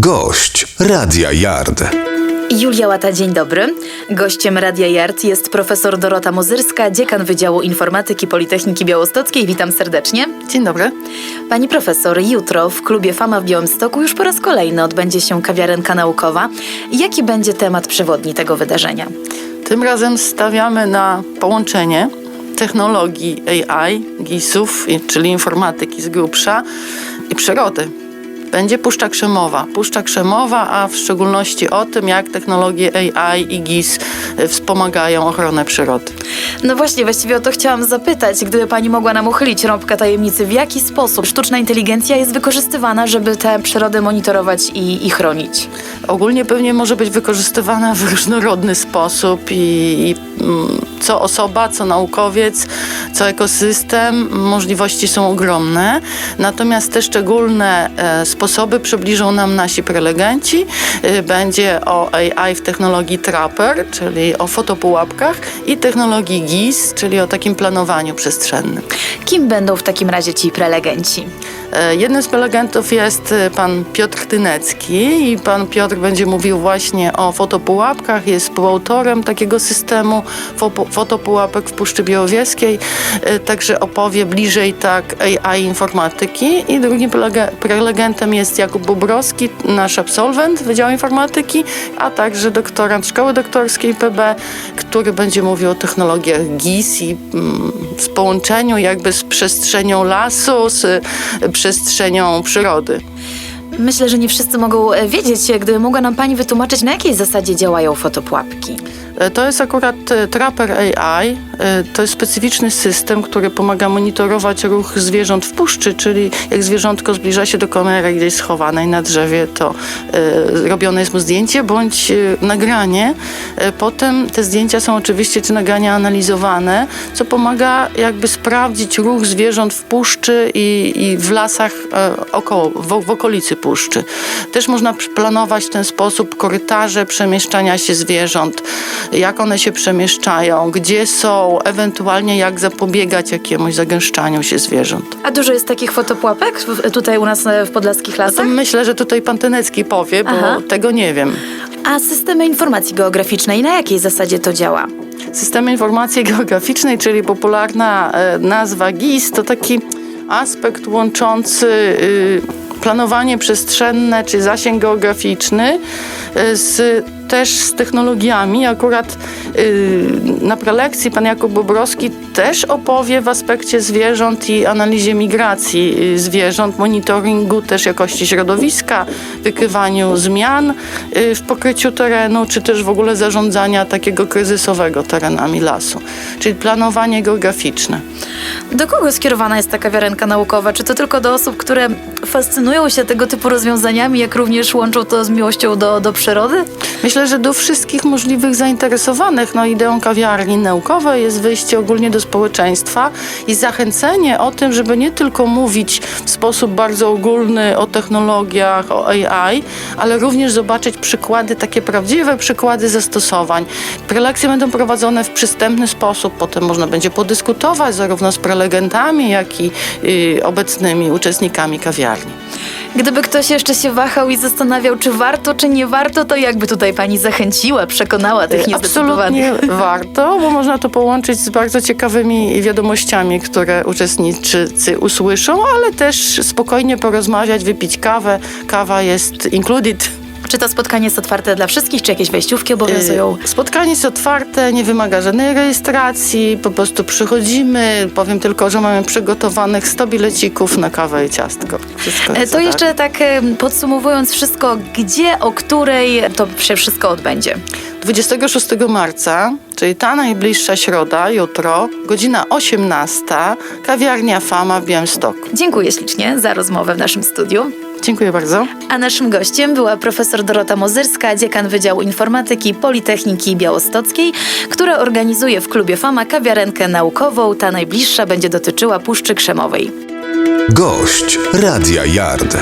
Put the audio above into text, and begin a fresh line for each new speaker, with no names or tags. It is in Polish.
Gość Radia Yard.
Julia Łata, dzień dobry. Gościem Radia Yard jest profesor Dorota Mozyrska, dziekan Wydziału Informatyki Politechniki Białostockiej. Witam serdecznie.
Dzień dobry.
Pani profesor, jutro w klubie Fama w Białymstoku już po raz kolejny odbędzie się kawiarenka naukowa. Jaki będzie temat przewodni tego wydarzenia?
Tym razem stawiamy na połączenie technologii AI, GIS-ów, czyli informatyki z grubsza i przyrody. Będzie Puszcza Krzemowa. Puszcza Krzemowa, a w szczególności o tym, jak technologie AI i GIS y, wspomagają ochronę przyrody.
No właśnie, właściwie o to chciałam zapytać, gdyby pani mogła nam uchylić rąbka tajemnicy, w jaki sposób sztuczna inteligencja jest wykorzystywana, żeby te przyrody monitorować i, i chronić?
Ogólnie pewnie może być wykorzystywana w różnorodny sposób i, i mm, co osoba, co naukowiec, co ekosystem, możliwości są ogromne. Natomiast te szczególne e, sposoby przybliżą nam nasi prelegenci. E, będzie o AI w technologii Trapper, czyli o fotopułapkach i technologii GIS, czyli o takim planowaniu przestrzennym.
Kim będą w takim razie ci prelegenci?
E, Jednym z prelegentów jest pan Piotr Tynecki i pan Piotr będzie mówił właśnie o fotopułapkach, jest współautorem takiego systemu fotopułapek w Puszczy Białowieskiej, e, także opowie bliżej tak AI informatyki i drugim prelege- prelegentem jest Jakub Bobrowski, nasz absolwent Wydziału Informatyki, a także doktorant Szkoły Doktorskiej PB, który będzie mówił o technologiach GIS i mm, w połączeniu jakby z przestrzenią lasu, z y, przestrzenią przyrody.
Myślę, że nie wszyscy mogą e, wiedzieć, e, gdyby mogła nam pani wytłumaczyć, na jakiej zasadzie działają fotopułapki.
E, To jest akurat e, Trapper AI. E, To jest specyficzny system, który pomaga monitorować ruch zwierząt w puszczy, czyli jak zwierzątko zbliża się do kamery gdzieś schowanej na drzewie, to robione jest mu zdjęcie bądź nagranie. Potem te zdjęcia są oczywiście, czy nagrania analizowane, co pomaga jakby sprawdzić ruch zwierząt w puszczy i, i w lasach około, w, w okolicy puszczy. Też można planować w ten sposób korytarze przemieszczania się zwierząt, jak one się przemieszczają, gdzie są, ewentualnie jak zapobiegać jakiemuś zagęszczaniu się zwierząt.
A dużo jest takich fotopułapek w- tutaj u nas e, w podlaskich
To
lasach?
myślę, że tutaj pan Tenecki powie, bo
Aha.
tego nie wiem.
A systemy informacji geograficznej, na jakiej zasadzie to działa?
Systemy informacji geograficznej, czyli popularna e, nazwa GIS, to taki aspekt łączący y, planowanie przestrzenne czy zasięg geograficzny y, z, też z technologiami. Akurat y, na prelekcji pan Jakub Bobrowski też opowie w aspekcie zwierząt i analizie migracji zwierząt, monitoringu też jakości środowiska, wykrywaniu zmian y, w pokryciu terenu, czy też w ogóle zarządzania takiego kryzysowego terenami lasu, czyli planowanie geograficzne.
Do kogo skierowana jest ta kawiarenka naukowa? Czy to tylko do osób, które fascynują się tego typu rozwiązaniami, jak również łączą to z miłością do, do przyrody?
Myślę, że do wszystkich możliwych zainteresowanych no, ideą kawiarni naukowej jest wyjście ogólnie do społeczeństwa i zachęcenie o tym, żeby nie tylko mówić w sposób bardzo ogólny o technologiach, o AI, ale również zobaczyć przykłady, takie prawdziwe przykłady zastosowań. Prelekcje będą prowadzone w przystępny sposób, potem można będzie podyskutować zarówno z prelegentami, jak i y, obecnymi uczestnikami kawiarni.
Gdyby ktoś jeszcze się wahał i zastanawiał, czy warto, czy nie warto, to jakby tutaj pani zachęciła, przekonała tych niezdecydowanych?
Absolutnie warto, bo można to połączyć z bardzo ciekawymi wiadomościami, które uczestnicy usłyszą, ale też spokojnie porozmawiać, wypić kawę. Kawa jest included.
Czy to spotkanie jest otwarte dla wszystkich, czy jakieś wejściówki obowiązują?
Y, Spotkanie jest otwarte, nie wymaga żadnej rejestracji, po prostu przychodzimy. Powiem tylko, że mamy przygotowanych 100 bilecików na kawę i ciastko. Wszystko
E, To
za
jeszcze tak podsumowując wszystko, gdzie, o której to się wszystko odbędzie?
26 marca, czyli ta najbliższa środa, jutro, godzina 18, kawiarnia Fama w Białymstoku.
Dziękuję ślicznie za rozmowę w naszym studiu.
Dziękuję bardzo.
A naszym gościem była profesor Dorota Mozyrska, dziekan Wydziału Informatyki Politechniki Białostockiej, która organizuje w klubie Fama kawiarenkę naukową. Ta najbliższa będzie dotyczyła Puszczy Krzemowej.
Gość Radia Yard.